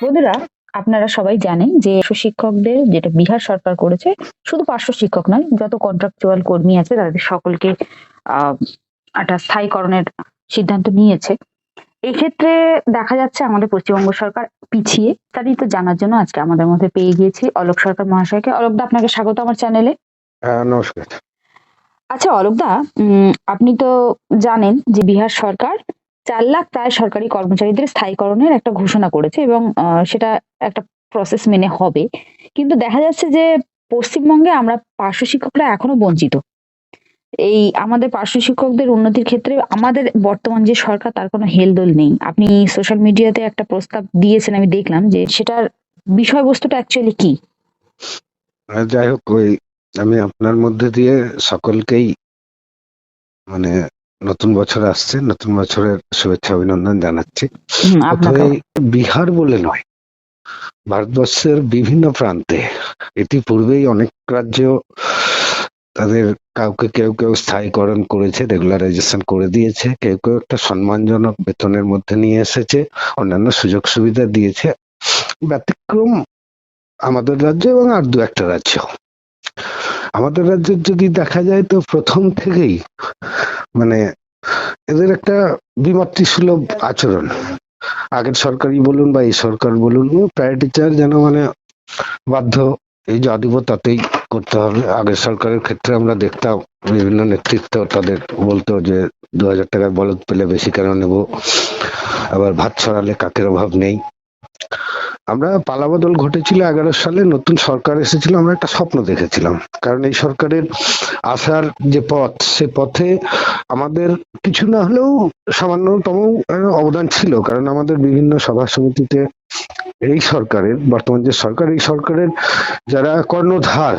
বন্ধুরা আপনারা সবাই জানেন যে শিক্ষকদের যেটা বিহার সরকার করেছে শুধু পার্শ্ব শিক্ষক নয় যত কন্ট্রাকচুয়াল কর্মী আছে তাদের সকলকে আহ একটা স্থায়ীকরণের সিদ্ধান্ত নিয়েছে। এক্ষেত্রে দেখা যাচ্ছে আমাদের পশ্চিমবঙ্গ সরকার পিছিয়ে তারই তো জানার জন্য আজকে আমাদের মধ্যে পেয়ে গিয়েছি অলোক সরকার মহাশয়কে। অলোকদা আপনাকে স্বাগত আমার চ্যানেলে নমস্কার। আচ্ছা অলোকদা উম, আপনি তো জানেন যে বিহার সরকার চার লাখ প্রায় সরকারি কর্মচারীদের স্থায়ীকরণের একটা ঘোষণা করেছে এবং সেটা একটা প্রসেস মেনে হবে। কিন্তু দেখা যাচ্ছে যে, পশ্চিমবঙ্গে আমরা পার্শ্ব শিক্ষকরা এখনও বঞ্চিত। এই আমাদের পার্শ্ব শিক্ষকদের উন্নতির ক্ষেত্রে আমাদের বর্তমান যে সরকার, তার কোনো হেলদোল নেই। আপনি সোশ্যাল মিডিয়াতে একটা প্রস্তাব দিয়েছেন, আমি দেখলাম যে সেটার বিষয়বস্তুটা অ্যাকচুয়ালি কি? যাই হোক, ওই আমি আপনার মধ্যে দিয়ে সকলকেই মানে নতুন বছর আসছে নতুন বছরের শুভেচ্ছা অভিনন্দন জানাচ্ছি। প্রথমে বিহার বলে নয় ভারতবর্ষের বিভিন্ন প্রান্তে। ইতিপূর্বেই অনেক রাজ্য তাদের কাউকে কেউ কেউ স্থায়ীকরণ করেছে রেগুলারাইজেশন করে দিয়েছে কেউ কেউ একটা সম্মানজনক বেতনের মধ্যে নিয়ে এসেছে অন্যান্য সুযোগ সুবিধা দিয়েছে। ব্যতিক্রম আমাদের রাজ্য এবং আর দু একটা রাজ্য। আমাদের রাজ্যের যদি দেখা যায় তো প্রথম থেকেই মানে এদের একটা বিমাতৃ সুলভ আচরণ। আগের সরকারই বলুন বা এই সরকার বলুন প্রায় টিচার যেন মানে বাধ্য। এই যা দিব তাতেই করতে হবে। আগের সরকারের ক্ষেত্রে আমরা দেখতাম, বিভিন্ন নেতৃত্ব তাদের বলতো যে, দু হাজার টাকার বলদ পেলে বেশি কেন নেব? আবার ভাত ছড়ালে কাকের অভাব নেই? আমরা পালাবদল ঘটেছিল এগারো সালে, নতুন সরকার এসেছিল, আমরা একটা স্বপ্ন দেখেছিলাম। কারণ এই সরকারের আসার যে পথ, সে পথে আমাদের কিছু না হলেও সামান্যতম অবদান ছিল। কারণ আমাদের বিভিন্ন সভা সমিতিতে এই সরকারের, বর্তমান যে সরকার, এই সরকারের যারা কর্ণধার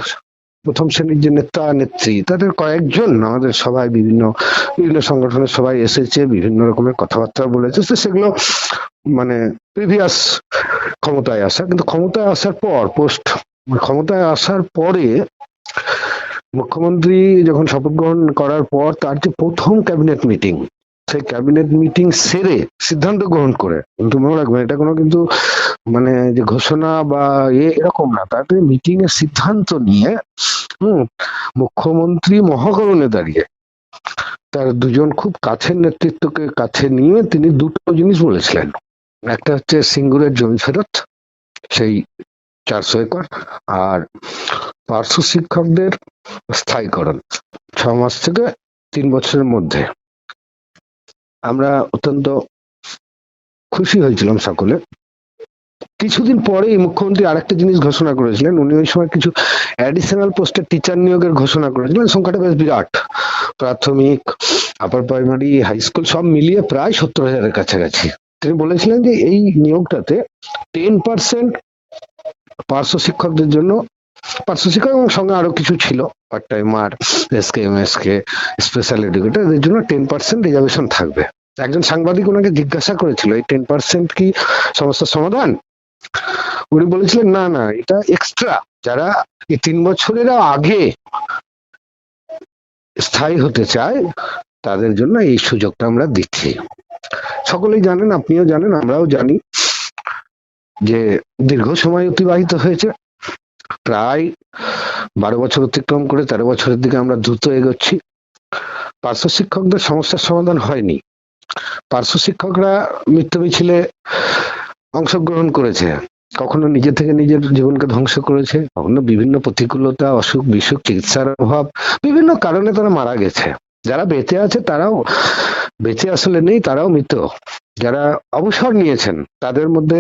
প্রথম শ্রেণির যে নেতা নেত্রী, তাদের কয়েকজন আমাদের সবাই বিভিন্ন বিভিন্ন সংগঠনের সবাই এসেছে, বিভিন্ন রকমের কথাবার্তা বলেছে। তো সেগুলো মানে প্রিভিয়াস ক্ষমতায় আসা, কিন্তু ক্ষমতায় আসার পর পোস্ট ক্ষমতায় আসার পরে মুখ্যমন্ত্রী যখন শপথ গ্রহণ করার পর তার যে প্রথম ক্যাবিনেট মিটিং সেই ক্যাবিনেট মিটিং সেরে সিদ্ধান্ত গ্রহণ করে। কিন্তু মনে রাখবেন, এটা কোনো কিন্তু মানে যে ঘোষণা বা এরকম না। তাতে মিটিং এর সিদ্ধান্ত নিয়ে হুম, মুখ্যমন্ত্রী মহাকরণে দাঁড়িয়ে। তার দুজন খুব কাছের নেতৃত্বকে কাছে নিয়ে তিনি দুটো জিনিস বলেছিলেন। একটা হচ্ছে সিঙ্গুরের জমি ফেরত, সেই চারশো একর, আর পার্শ্ব শিক্ষকদের স্থায়ীকরণ, ছ মাস থেকে তিন বছরের মধ্যে। আমরা অত্যন্ত খুশি হয়েছিলাম সকলে। কিছুদিন পরেই মুখ্যমন্ত্রী আরেকটা জিনিস ঘোষণা করেছিলেন। উনি ওই সময় কিছু অ্যাডিশনাল পোস্টে টিচার নিয়োগের ঘোষণা করেছিলেন। সংখ্যাটা বেশ বিরাট। প্রাথমিক আপার প্রাইমারি হাই স্কুল সব মিলিয়ে প্রায় সত্তর হাজারের কাছাকাছি। তিনি বলেছিলেন যে এই নিয়োগটাতে টেন পার্সেন্ট পার্শ্ব শিক্ষকদের জন্য, পার্শ্ব শিক্ষক এবং সঙ্গে আরও কিছু ছিল part timer S K M S K special educator এদের জন্য টেন পার্সেন্ট রিজার্ভেশন থাকবে। একজন সাংবাদিক ওনাকে জিজ্ঞাসা করেছিল, এই টেন পার্সেন্ট কি সমস্যার সমাধান? উনি বলেছিলেন, না না, এটা এক্সট্রা যারা এই তিন বছরের আগে স্থায়ী হতে চায়, তাদের জন্য এই সুযোগটা আমরা দিচ্ছি। সকলেই জানেন, আপনিও জানেন, আমরাও জানি যে দীর্ঘ সময় অতিবাহিত হয়েছে। প্রায় বারো বছর অতিক্রম করে তেরো বছরের দিকে আমরা দ্রুত এগোচ্ছি। পার্শ্ব শিক্ষকদের সমস্যার সমাধান হয়নি। পার্শ্ব শিক্ষকরা মৃত্যু মিছিলে অংশগ্রহণ করেছে। কখনো নিজে থেকে নিজের জীবনকে ধ্বংস করেছে, কখনো বিভিন্ন প্রতিকূলতা, অসুখ, বিসুখ, চিকিৎসার অভাব, বিভিন্ন কারণে তারা মারা গেছে। যারা বেঁচে আছে তারাও, বেঁচে আসলে নেই, তারাও মৃত। যারা অবসর নিয়েছেন, তাদের মধ্যে,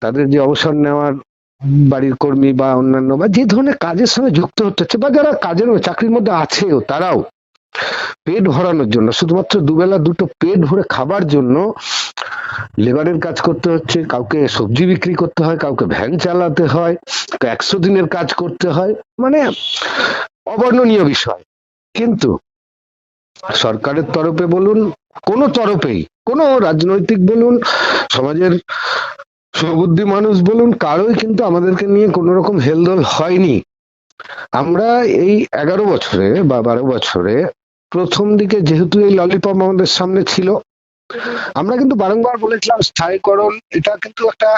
তাদের যে অবসর নেওয়ার বাড়ির কর্মী বা অন্যান্য বা যে ধরনের কাজের সঙ্গে যুক্ত হতে হচ্ছে বা যারা কাজের চাকরির মধ্যে আছেও, তারাও পেট ভরানোর জন্য, শুধুমাত্র দুবেলা দুটো পেট ভরে খাবার জন্য লেবারের কাজ করতে হচ্ছে, কাউকে সবজি বিক্রি করতে হয়, কাউকে ভ্যান চালাতে হয় একশো দিনের কাজ করতে হয় মানে অবর্ণনীয় বিষয়। কিন্তু সরকারের তরফে বলুন, কোনো তরফেই, কোনো রাজনৈতিক বলুন, সমাজের সুবুদ্ধি মানুষ বলুন, কারোই কিন্তু আমাদেরকে নিয়ে কোনো রকম হেলদোল হয়নি। আমরা এই এগারো বছরে বা বারো বছরে প্রথম দিকে যেহেতু এই ললিপপ আমাদের সামনে ছিল, আমরা কিন্তু বারংবার বলেছিলাম স্থায়ীকরণ এটা কিন্তু একটা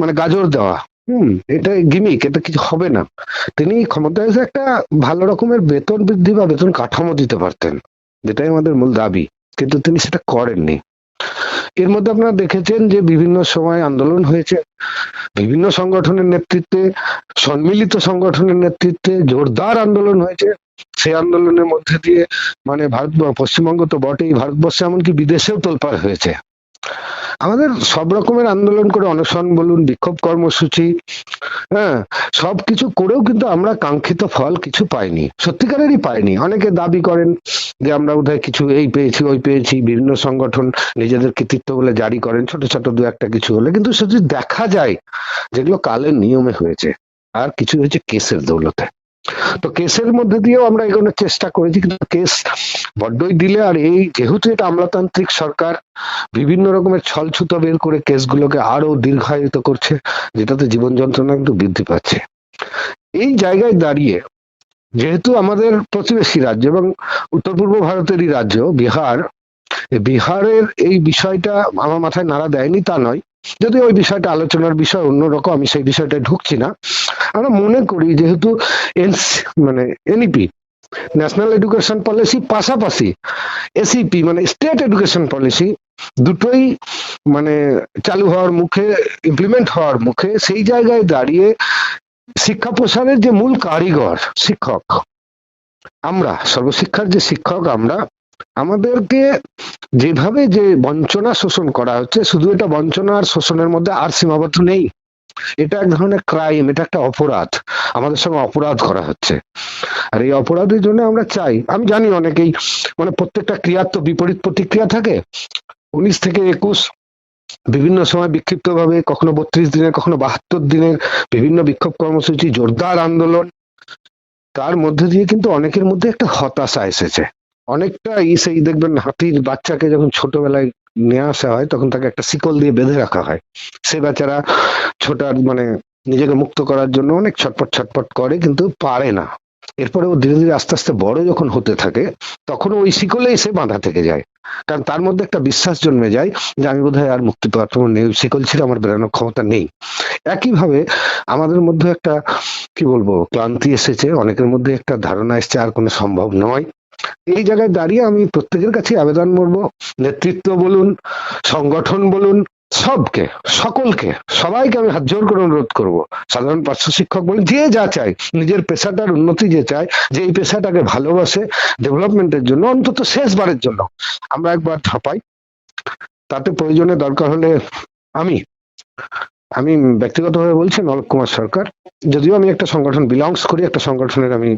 মানে গাজর দেওয়া। হুম, এটা গিমিক এটা কিছু হবে না। তিনি ক্ষমতায় এসে একটা ভালো রকমের বেতন বৃদ্ধি বা বেতন কাঠামো দিতে পারতেন, যেটাই আমাদের মূল দাবি। কিন্তু তিনি সেটা করেননি। এর মধ্যে আপনারা দেখেছেন যে বিভিন্ন সময় আন্দোলন হয়েছে, বিভিন্ন সংগঠনের নেতৃত্বে, সম্মিলিত সংগঠনের নেতৃত্বে জোরদার আন্দোলন হয়েছে। সেই আন্দোলনের মধ্যে দিয়ে মানে ভারত পশ্চিমবঙ্গ তো বটেই, ভারতবর্ষে এমনকি বিদেশেও তোলপাড় হয়েছে। আমাদের সব রকমের আন্দোলন করে অনশন বলুন, বিক্ষোভ কর্মসূচি হ্যাঁ সবকিছু করেও কিন্তু আমরা কাঙ্ক্ষিত ফল কিছু পাইনি, সত্যিকারেরই পাইনি। অনেকে দাবি করেন যে আমরা বোধহয় কিছু এই পেয়েছি, ওই পেয়েছি, বিভিন্ন সংগঠন নিজেদের কৃতিত্ব বলে জারি করেন, ছোট ছোট দু একটা কিছু হলে, কিন্তু সেটি দেখা যায় যেগুলো কালের নিয়মে হয়েছে, আর কিছু হয়েছে কেসের দৌলতে। তো কেসের মধ্যে দিয়েও আমরা এগোনোর চেষ্টা করেছি, কিন্তু কেস বড্ডই দিলে আর এই যেহেতু এটা আমলাতান্ত্রিক সরকার, বিভিন্ন রকমের ছলছুত বের করে কেসগুলোকে আরও দীর্ঘায়িত করছে, যেটাতে জীবন যন্ত্রণা কিন্তু বৃদ্ধি পাচ্ছে। এই জায়গায় দাঁড়িয়ে যেহেতু আমাদের প্রতিবেশী রাজ্য এবং উত্তর পূর্ব ভারতেরই রাজ্য, বিহার বিহারের এই বিষয়টা আমার মাথায় নাড়া দেয়নি, তা নয়। যদি ওই বিষয়টা আলোচনার বিষয় অন্যরকম, আমি সেই বিষয়টা ঢুকছি না। আমরা মনে করি যেহেতু মানে N E P, national education policy পাশাপাশি এসিপি মানে স্টেট এডুকেশন পলিসি দুটোই মানে চালু হওয়ার মুখে ইমপ্লিমেন্ট হওয়ার মুখে সেই জায়গায় দাঁড়িয়ে শিক্ষা প্রসারের যে মূল কারিগর, শিক্ষক, আমরা, সর্বশিক্ষার যে শিক্ষক আমরা আমাদেরকে যেভাবে যে বঞ্চনা শোষণ করা হচ্ছে, শুধু এটা বঞ্চনা আর শোষণের মধ্যে আর সীমাবদ্ধ নেই। এটা এক ধরনের ক্রাইম এটা একটা অপরাধ। আমাদের সঙ্গে অপরাধ করা হচ্ছে। আর এই অপরাধের জন্য আমরা চাই, আমি জানি অনেকেই মানে প্রত্যেকটা ক্রিয়ার তো বিপরীত প্রতিক্রিয়া থাকে। উনিশ থেকে একুশ, বিভিন্ন সময় বিক্ষিপ্ত ভাবে কখনো বত্রিশ দিনের কখনো বাহাত্তর দিনের বিভিন্ন বিক্ষোভ কর্মসূচি, জোরদার আন্দোলন। তার মধ্যে দিয়ে কিন্তু অনেকের মধ্যে একটা হতাশা এসেছে। অনেকটা এই সেই দেখবেন হাতির বাচ্চাকে যখন ছোটবেলায় নিয়ে আসা হয়, তখন তাকে একটা শিকল দিয়ে বেঁধে রাখা হয়। সে বেচারা ছোটার মানে নিজেকে মুক্ত করার জন্য অনেক ছটপট ছটপট করে কিন্তু পারে না। এরপরে ও ধীরে ধীরে আস্তে আস্তে বড় যখন হতে থাকে তখন ওই শিকলেই সে বাঁধা থেকে যায়। কারণ তার মধ্যে একটা বিশ্বাস জন্মে যায় যে আমি বোধহয় আর মুক্তি পাওয়ার তোমার নেই শিকল ছিল আমার বেরোনোর ক্ষমতা নেই। একইভাবে আমাদের মধ্যে একটা, কি বলব, ক্লান্তি এসেছে, অনেকের মধ্যে একটা ধারণা এসেছে, আর কোনো সম্ভব নয়। এই জায়গায় দাঁড়িয়ে আমি প্রত্যেকের কাছে আবেদন করব, নেতৃত্ব বলুন, সংগঠন বলুন, সবকে, সকলকে, সবাইকে আমি হাত জোর করে অনুরোধ করব। সাধারণ পার্শ্ব শিক্ষক বলুন যে যা চায়, নিজের পেশাটার উন্নতি যে চায়, যে এই পেশাটাকে ভালোবাসে, ডেভেলপমেন্টের জন্য, অন্তত শেষবারের জন্য। আমরা একবার ঝাঁপাই তাতে প্রয়োজনে দরকার হলে আমি আমি ব্যক্তিগতভাবে বলছি নলক কুমার সরকার। যদিও আমি একটা সংগঠন বিলংস করি, একটা সংগঠনের আমি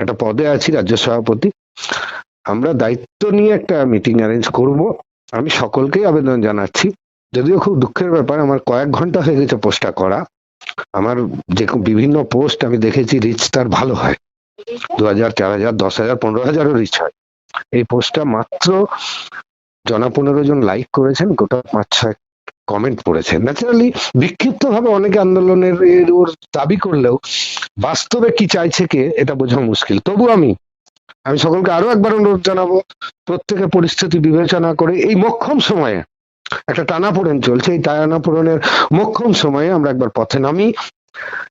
একটা পদে আছি, রাজ্য সভাপতি। আমরা দায়িত্ব নিয়ে একটা মিটিং অ্যারেঞ্জ করব। আমি সকলকেই আবেদন জানাচ্ছি। যদিও খুব দুঃখের ব্যাপার, আমার কয়েক ঘণ্টা হয়ে গেছে পোস্টটা করা। আমার যে বিভিন্ন পোস্ট আমি দেখেছি রিচ তার ভালো হয়। দু হাজার চার হাজার দশ হাজার পনেরো হাজারও রিচ হয়। এই পোস্টটা মাত্র জনা পনেরো জন লাইক করেছেন, গোটা পাঁচ, ছয় কমেন্ট পড়েছেন। ন্যাচারালি বিক্ষিপ্ত ভাবে অনেকে আন্দোলনের ওর দাবি করলেও বাস্তবে কি চাইছে কে, এটা বোঝা মুশকিল। তবু আমি আমি সকলকে আরও একবার অনুরোধ জানাব, প্রত্যেকে পরিস্থিতি বিবেচনা করে এই মক্ষম সময়ে একটা টানাপোড়েন চলছে। এই টানাপোড়েনের মক্ষম সময়ে আমরা একবার পথে নামি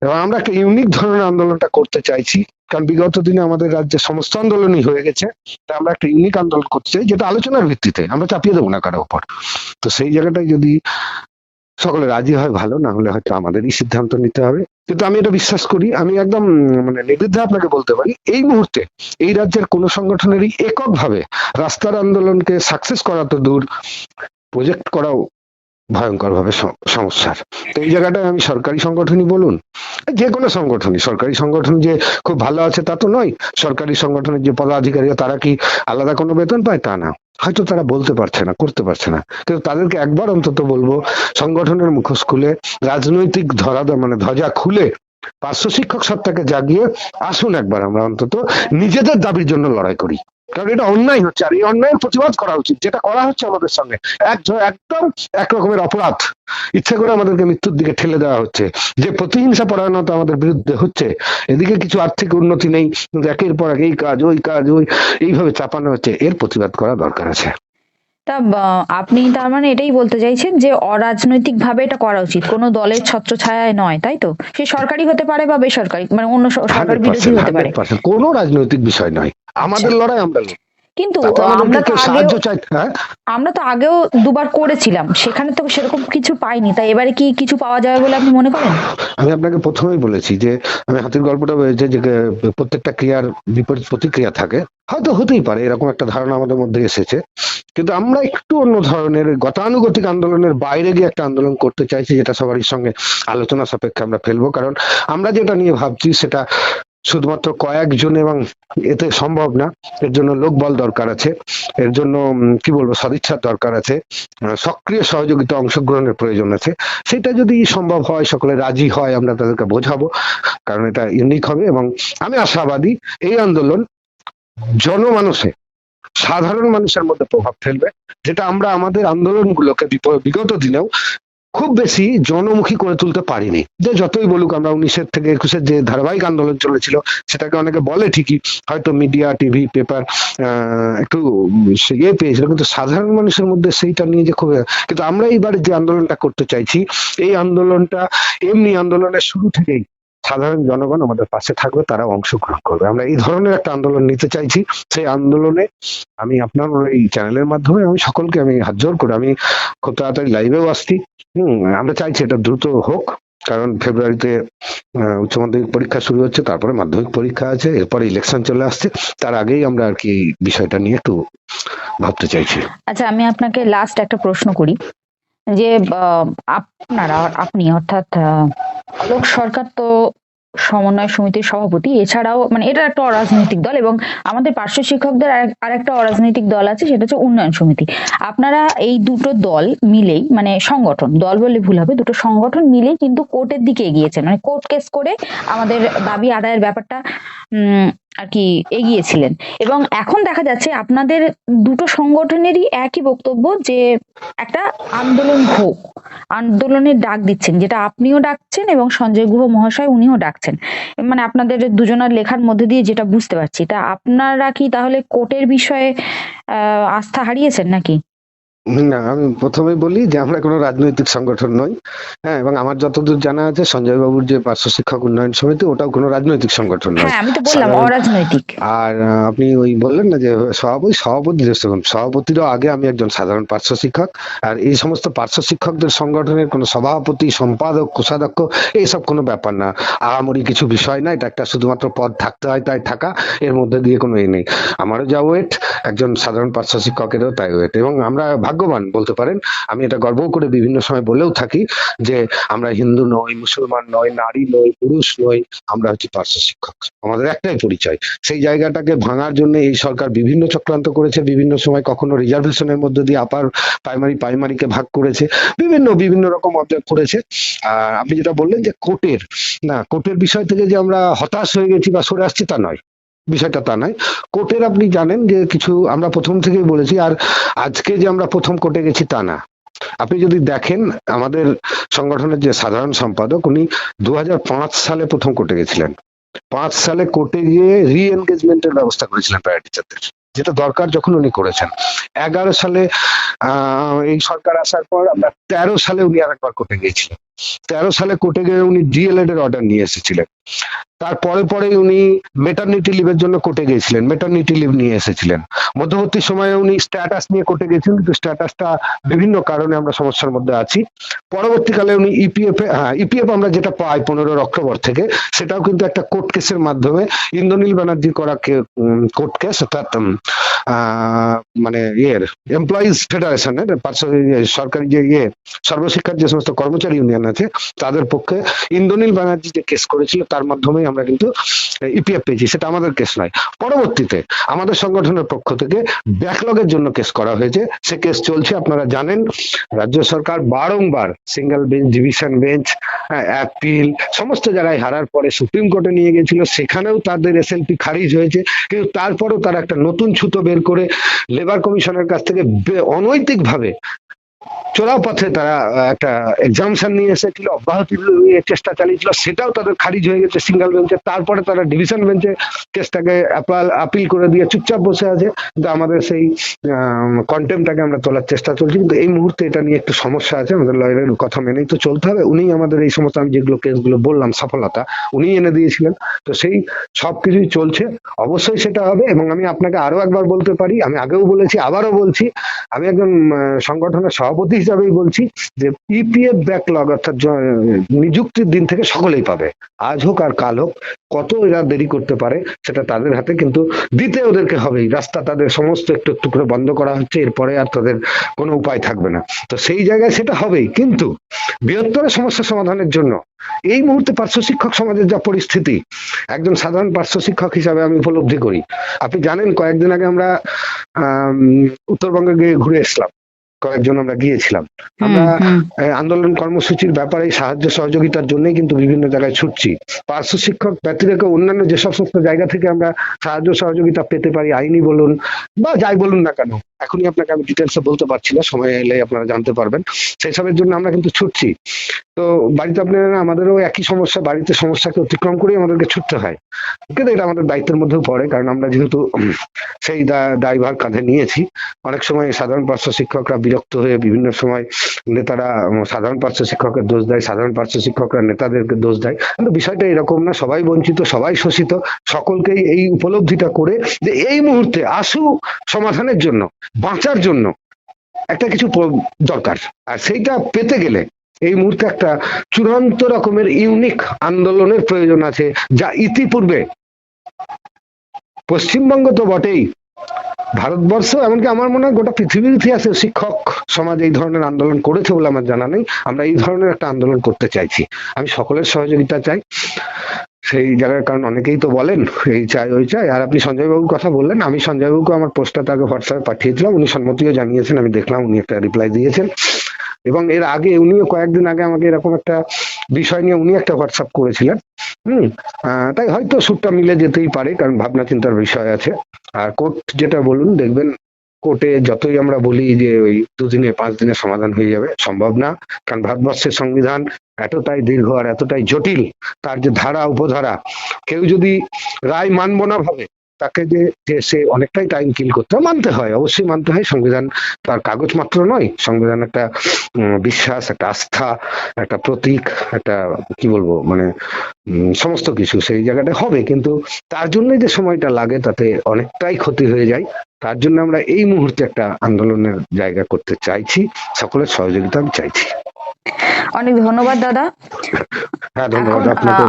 এবং আমরা একটা ইউনিক ধরনের আন্দোলনটা করতে চাইছি। কারণ বিগত দিনে আমাদের রাজ্যে সমস্ত আন্দোলনই হয়ে গেছে। তা আমরা একটা ইউনিক আন্দোলন করতে চাই, যেটা আলোচনার ভিত্তিতে আমরা চাপিয়ে দেবো না কারও উপর। তো সেই জায়গাটায় যদি সকলে রাজি হয়, ভালো। না হলে হয়তো আমাদেরই সিদ্ধান্ত নিতে হবে। কিন্তু আমি এটা বিশ্বাস করি, আমি একদম মানে নির্বিদ্ধে আপনাকে বলতে পারি, এই মুহূর্তে এই রাজ্যের কোন সংগঠনেরই এককভাবে রাস্তার আন্দোলনকে সাকসেস করা তো দূর প্রজেক্ট করাও ভয়ঙ্কর ভাবে সমস্যার। তো এই জায়গাটায় আমি সরকারি সংগঠনই বলুন, যে কোনো সংগঠনই, সরকারি সংগঠন যে খুব ভালো আছে তা তো নয়, সরকারি সংগঠনের যে পদাধিকারীরা তারা কি আলাদা কোনো বেতন পায়? তা না। হয়তো তারা বলতে পারছে না, করতে পারছে না। কিন্তু তাদেরকে একবার অন্তত বলব, সংগঠনের মুখোশ খুলে, রাজনৈতিক ধরা মানে ধ্বজা খুলে, পার্শ্ব শিক্ষক সত্তাকে জাগিয়ে আসুন একবার আমরা অন্তত নিজেদের দাবির জন্য লড়াই করি। কারণ এটা অন্যায় হচ্ছে আর এই অন্যায়ের প্রতিবাদ করা উচিত যেটা করা হচ্ছে আমাদের সঙ্গে এক একদম এক রকমের অপরাধ। ইচ্ছে করে আমাদেরকে মৃত্যুর দিকে ঠেলে দেওয়া হচ্ছে। যে প্রতিহিংসা পরায়ণতা আমাদের বিরুদ্ধে হচ্ছে এদিকে কিছু আর্থিক উন্নতি নেই কিন্তু একের পর এক এই কাজ ওই কাজ ওই এইভাবে চাপানো হচ্ছে এর প্রতিবাদ করা দরকার আছে। তা আপনি তার মানে এটাই বলতে চাইছেন যে অরাজনৈতিক ভাবে এটা করা উচিত। কোনো দলের ছত্রছায়ায় নয় তাই তো? সে সরকারি হতে পারে বা বেসরকারি মানে অন্য সরকার বিরোধী হতে পারে। কোনো রাজনৈতিক বিষয় নয়। আমাদের লড়াই আমরা লড়ি কিন্তু আমরা তো আগেও সাহায্য চাই হ্যাঁ? আমরা তো আগেও দুবার করেছিলাম। সেখানে তো সেরকম কিছু পাইনি। তাই এবারে কি কিছু পাওয়া যাবে বলে আপনি মনে করেন? আমি আপনাকে প্রথমেই বলেছি যে আমি হাতির গল্পটা বলেছি যে প্রত্যেকটা ক্রিয়ার বিপরীত প্রতিক্রিয়া থাকে হয়তো হতেই পারে এরকম একটা ধারণা আমাদের মধ্যে এসেছে। কিন্তু আমরা একটু অন্য ধরনের গতানুগতিক আন্দোলনের বাইরে গিয়ে একটা আন্দোলন করতে চাইছি যেটা সবারই সঙ্গে আলোচনা সাপেক্ষে আমরা ফেলব। কারণ আমরা যেটা নিয়ে ভাবছি সেটা শুধুমাত্র কয়েকজন এবং এতে সম্ভব না, এর জন্য লোকবল দরকার আছে, এর জন্য কি বলব, সদিচ্ছার দরকার আছে সক্রিয় সহযোগিতা অংশগ্রহণের প্রয়োজন আছে। সেটা যদি সম্ভব হয়, সকলে রাজি হয়, আমরা তাদেরকে বোঝাবো, কারণ এটা ইউনিক হবে এবং আমি আশাবাদী এই আন্দোলন জনমানসে, সাধারণ মানুষের মধ্যে প্রভাব ফেলবে, যেটা আমরা আমাদের আন্দোলনগুলোকে বিগত দিনেও খুব বেশি জনমুখী করে তুলতে পারিনি। যে যতই বলুক আমরা উনিশের থেকে একুশের যে ধারাবাহিক আন্দোলন চলেছিল, সেটাকে অনেকে বলে ঠিকই, হয়তো মিডিয়া টিভি পেপার একটু ইয়ে পেয়েছিল, কিন্তু সাধারণ মানুষের মধ্যে সেইটা নিয়ে যে খুব, কিন্তু আমরা এইবার যে আন্দোলনটা করতে চাইছি, এই আন্দোলনটা এমনি আন্দোলনের শুরু থেকেই সাধারণ জনগণ আমাদের পাশে থাকবে, তারা অংশগ্রহণ করবে। আমরা এই ধরনের একটা আন্দোলন নিতে চাইছি। সেই আন্দোলনে আমি আপনার এই চ্যানেলের মাধ্যমে আমি সকলকে আমি হাত জোর করে আমি খুব তাড়াতাড়ি লাইভেও আসছি। হম, আমরা চাইছি এটা দ্রুত হোক, কারণ ফেব্রুয়ারিতে উচ্চ মাধ্যমিক পরীক্ষা শুরু হচ্ছে, তারপরে মাধ্যমিক পরীক্ষা আছে, এরপরে ইলেকশন চলে আসছে। তার আগেই আমরা আর কি বিষয়টা নিয়ে একটু ভাবতে চাইছি। আচ্ছা আমি আপনাকে লাস্ট একটা প্রশ্ন করি। যে আপনারা, আপনি অর্থাৎ আলোক সরকার তো সমন্বয় সমিতির সভাপতি। এছাড়াও মানে এটা একটা অরাজনৈতিক দল এবং আমাদের পার্শ্ব শিক্ষকদের আরেক- আরেকটা অরাজনৈতিক দল আছে, সেটা হচ্ছে উন্নয়ন সমিতি। আপনারা এই দুটো দল মিলেই মানে সংগঠন, দল বললে ভুল হবে, দুটো সংগঠন মিলেই কিন্তু কোর্টের দিকে এগিয়েছেন। মানে কোর্ট কেস করে আমাদের দাবি আদায়ের ব্যাপারটা আর কি এগিয়েছিলেন। এবং এখন দেখা যাচ্ছে আপনাদের দুটো সংগঠনেরই একই বক্তব্য যে একটা আন্দোলন হোক, আন্দোলনের ডাক দিচ্ছেন, যেটা আপনিও ডাকছেন এবং সঞ্জয় গুহ মহাশয় উনিও ডাকছেন। মানে আপনাদের দুজনের লেখার মধ্যে দিয়ে যেটা বুঝতে পারছি, তা আপনারা কি তাহলে কোর্টের বিষয়ে আস্থা হারিয়েছেন নাকি? না আমি প্রথমেই বলি যে আমরা কোনো রাজনৈতিক সংগঠন নই। হ্যাঁ এবং আমার যতদূর জানা আছে সঞ্জয় বাবুর যে পার্শ্ব শিক্ষক উন্নয়ন সমিতি ওটাও কোনো রাজনৈতিক সংগঠন নয়। হ্যাঁ আমি তো বললাম অরাজনৈতিক। আর আপনি ওই বললেন না যে সভাপতি সভাপতি দেখুন সভাপতিরও আগে আমি একজন সাধারণ পার্শ্ব শিক্ষক আর এই সমস্ত পার্শ্ব শিক্ষকদের সংগঠনের কোনো সভাপতি সম্পাদক কোষাধ্যক্ষ এইসব কোনো ব্যাপার না। আহামরি কিছু বিষয় না এটা একটা শুধুমাত্র পদ থাকতে হয় তাই থাকা এর মধ্যে দিয়ে কোনো এ নেই। আমারও যা ওয়েট একজন সাধারণ পার্শ্ব শিক্ষকেরও তাই ওয়েট। এবং আমরা ভাগ্যবান বলতে পারেন। আমি এটা গর্ব করে বিভিন্ন সময় বলেও থাকি যে আমরা হিন্দু নই, মুসলমান নই, নারী নই, পুরুষ নই, আমরা হচ্ছে পার্শ্ব শিক্ষক। আমাদের একটাই পরিচয়। সেই জায়গাটাকে ভাঙার জন্য এই সরকার বিভিন্ন চক্রান্ত করেছে, বিভিন্ন সময় কখনো রিজার্ভেশনের মধ্যে দিয়ে আপার প্রাইমারি প্রাইমারিকে ভাগ করেছে, বিভিন্ন বিভিন্ন রকম অবজেক্ট করেছে। আর আপনি যেটা বললেন যে কোর্টের, না, কোর্টের বিষয় থেকে যে আমরা হতাশ হয়ে গেছি বা সরে আসছি তা নয়। বিষয়টা তা নয়। কোর্টের আপনি জানেন যে কিছু আমরা প্রথম থেকেই বলেছি, আর আজকে যে আমরা প্রথম কোর্টে গেছি তা না। আপনি যদি দেখেন, আমাদের সংগঠনের যে সাধারণ সম্পাদক, উনি দু হাজার পাঁচ সালে প্রথম কোর্টে গেছিলেন। পাঁচ সালে কোর্টে গিয়ে রি এনগেজমেন্টের ব্যবস্থা করেছিলেন প্রায় টিচারদের, যেটা দরকার যখন উনি করেছেন। এগারো সালে এই সরকার আসার পর আমরা তেরো সালে উনি আরেকবার কোর্টে গিয়েছিলেন। তেরো সালে কোর্টে গিয়ে উনি ডিএলএড এর অর্ডার নিয়ে এসেছিলেন। তারপরে পরে উনি মেটার্নিটি লিভের জন্য কোর্টে গিয়েছিলেন মেটার্নিটি লিভ নিয়ে এসেছিলেন। মধ্যবর্তী সময়ে উনি স্ট্যাটাস নিয়ে কোর্টে গেছিলেন কিন্তু স্ট্যাটাসটা বিভিন্ন কারণে আমরা সমস্যার মধ্যে আছি। পরবর্তীকালে উনি ইপিএফ হ্যাঁ ইপিএফ আমরা যেটা পাই পনেরো অক্টোবর থেকে সেটাও কিন্তু একটা কোর্ট কেসের মাধ্যমে ইন্দ্রনীল ব্যানার্জি করা কোর্ট কেস অর্থাৎ মানে ইয়ের এমপ্লয়িজ ফেডারেশনের ইয়ে, সরকারি যে ইয়ে সর্বশিক্ষার যে সমস্ত কর্মচারী ইউনিয়ন আছে, তাদের পক্ষে ইন্দ্রনীল ব্যানার্জি যে কেস করেছিল, তার মাধ্যমেই আমরা কিন্তু ইপিএফ পেয়েছি। সেটা আমাদের কেস নয়। পরবর্তীতে আমাদের সংগঠনের পক্ষ থেকে ব্যাকলগের জন্য কেস করা হয়েছে। সে কেস চলছে, আপনারা জানেন, রাজ্য সরকার বারংবার single bench division bench appeal সমস্ত জায়গায় হারার পরে সুপ্রিম কোর্টে নিয়ে গেছিল সেখানেও তাদের এসএলপি খারিজ হয়েছে। কিন্তু তারপরেও তারা একটা নতুন ছুতো বের করে লেবার কমিশনের কাছ থেকে অনৈতিকভাবে চোরাও পথে তারা একটা এক্সামশন নিয়ে এসেছিল, অব্যাহতি চেষ্টা চালিয়েছিল, সেটাও তাদের খারিজ হয়ে গেছে সিঙ্গেল বেঞ্চে তারপরে তারা ডিভিশন বেঞ্চে কেসটাকে আপিল করে দিয়ে চুপচাপ বসে আছে। কিন্তু আমাদের সেই কন্টেম্পটাকে আমরা তোলার চেষ্টা চলছে। কিন্তু এই মুহূর্তে এটা নিয়ে একটু সমস্যা আছে, আমাদের লয়ারের কথা মেনেই তো চলতে হবে। উনি আমাদের এই সমস্ত, আমি যেগুলো কেসগুলো বললাম, সফলতা উনি এনে দিয়েছিলেন। তো সেই সবকিছুই চলছে। অবশ্যই সেটা হবে এবং আমি আপনাকে আরও একবার বলতে পারি, আমি আগেও বলেছি, আবারও বলছি, আমি একজন সংগঠনের সভাপতি হিসাবেই বলছি যে ইপিএফ ব্যাকলগ অর্থাৎ নিযুক্তির দিন থেকে সকলেই পাবে। আজ হোক আর কাল হোক কত এরা দেরি করতে পারে সেটা তাদের হাতে কিন্তু দিতে ওদেরকে হবেই। রাস্তা তাদের সমস্ত একটু একটু করে বন্ধ করা হচ্ছে এরপরে আর তাদের কোনো উপায় থাকবে না। তো সেই জায়গায় সেটা হবেই। কিন্তু বৃহত্তর সমস্যা সমাধানের জন্য এই মুহূর্তে পার্শ্ব শিক্ষক সমাজের যা পরিস্থিতি একজন সাধারণ পার্শ্ব শিক্ষক হিসাবে আমি উপলব্ধি করি। আপনি জানেন কয়েকদিন আগে আমরা আম, উত্তরবঙ্গে গিয়ে ঘুরে এসলাম। কয়েকজন আমরা গিয়েছিলাম। আমরা আন্দোলন কর্মসূচির ব্যাপারে সাহায্য সহযোগিতার জন্যই কিন্তু বিভিন্ন জায়গায় ছুটছি। পার্শ্ব শিক্ষক ব্যতিরেক অন্যান্য যে সমস্ত জায়গা থেকে আমরা সাহায্য সহযোগিতা পেতে পারি আইনি বলুন বা যাই বলুন না কেন এখনই আপনাকে আমি ডিটেলসে বলতে পারছি না, সময় এলে আপনারা জানতে পারবেন। সেই সবের জন্য আমরা কিন্তু ছুটছি। তো বাড়িতে আপনারা, আমাদেরও একই সমস্যা, বাড়িতে সমস্যাকে অতিক্রম করেই আমাদেরকে ছুটতে হয়। কিন্তু এটা আমাদের দায়িত্বের মধ্যেও পড়ে, কারণ আমরা যেহেতু সেই দায়ভার কাঁধে নিয়েছি, অনেক সময় সাধারণ পার্শ্ব শিক্ষকরা বিরক্ত হয়ে বিভিন্ন সময় নেতারা সাধারণ পার্শ্ব শিক্ষকের দোষ দেয়, সাধারণ পার্শ্ব শিক্ষকরা নেতাদেরকে দোষ দেয়। কিন্তু বিষয়টা এরকম না, সবাই বঞ্চিত, সবাই শোষিত, সকলকেই এই উপলব্ধিটা করে যে এই মুহূর্তে আশু সমাধানের জন্য। বাঁচার জন্য একটা কিছু দরকার। আর সেইটা পেতে গেলে এই মুহূর্তে একটা চূড়ান্ত রকমের ইউনিক আন্দোলনের প্রয়োজন আছে, যা ইতিপূর্বে পশ্চিমবঙ্গ তো বটেই। ভারতবর্ষ, এমনকি আমার মনে হয় গোটা পৃথিবীর ইতিহাসে শিক্ষক সমাজ এই ধরনের আন্দোলন করেছে বলে আমার জানা নেই। আমরা এই ধরনের একটা আন্দোলন করতে চাইছি। আমি সকলের সহযোগিতা চাই। সেই জায়গার কারণ অনেকেই তো বলেন, এই চাই, ওই চাই। আর আপনি সঞ্জয় বাবুর কথা বললেন, আমি সঞ্জয় বাবুকে আমার পোস্টটা তাকে হোয়াটসঅ্যাপে পাঠিয়েছিলাম, উনি সম্মতিও জানিয়েছেন, আমি দেখলাম উনি একটা রিপ্লাই দিয়েছেন। এবং এর আগে উনিও কয়েকদিন আগে আমাকে এরকম একটা বিষয় নিয়ে উনি একটা হোয়াটসঅ্যাপ করেছিলেন, হুম? তাই হয়তো সুরটা মিলে যেতেই পারে, কারণ ভাবনা চিন্তার বিষয় আছে। আর কোর্ট যেটা বলুন, দেখবেন কোর্টে যতই আমরা বলি যে ওই দুদিনে, পাঁচ দিনে সমাধান হয়ে যাবে, সম্ভব না। কারণ ভারতবর্ষের সংবিধান এতটাই দীর্ঘ আর এতটাই জটিল তার যে ধারা উপধারা, কেউ যদি রায় মানব না ভাবে, তাকে যে সে অনেকটাই টাইম কিল করতে মানতে হয়, অবশ্যই মানতে হয়। সংবিধান তার কাগজ মাত্র নয়, সংবিধান একটা বিশ্বাস, একটা আস্থা, একটা প্রতীক, একটা, কি বলব মানে সমস্ত কিছু সেই জায়গাটা হবে। কিন্তু তার জন্যই যে সময়টা লাগে, তাতে অনেকটাই ক্ষতি হয়ে যায়। তার জন্য আমরা এই মুহূর্তে একটা আন্দোলনের জায়গা করতে চাইছি। সকলের সহযোগিতা আমি চাইছি। অনেক ধন্যবাদ দাদা। হ্যাঁ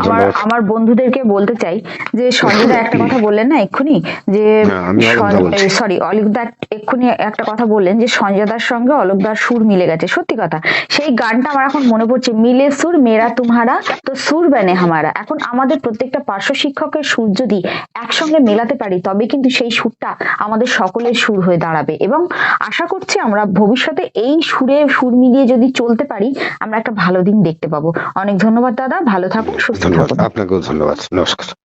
আমার আমার বন্ধুদেরকে বলতে চাই যে সঞ্জয় একটা কথা বললেন না এক্ষুনি? যে হ্যাঁ, আমি অলোকদা বলছি। সরি অলোকদা এক্ষুনি একটা কথা বললেন যে সঞ্জয়দার সঙ্গে অলোকদার সুর মিলে গেছে সত্যি কথা। সেই গানটা আমার এখন মনে পড়ছে মিলে সুর মেরা তুমহারা তো সুর বেনে হামারা। এখন আমাদের প্রত্যেকটা পার্শ্ব শিক্ষকের সুর যদি একসঙ্গে মেলাতে পারি তবে কিন্তু সেই সুরটা আমাদের সকলের সুর হয়ে দাঁড়াবে। এবং আশা করছি আমরা ভবিষ্যতে এই সুরে সুর মিলিয়ে যদি চলতে পারি আমরা একটা ভালো দিন দেখতে পাবো। অনেক ধন্যবাদ দাদা ভালো থাকুন সুস্থ থাকুন। আপনাকেও ধন্যবাদ। নমস্কার।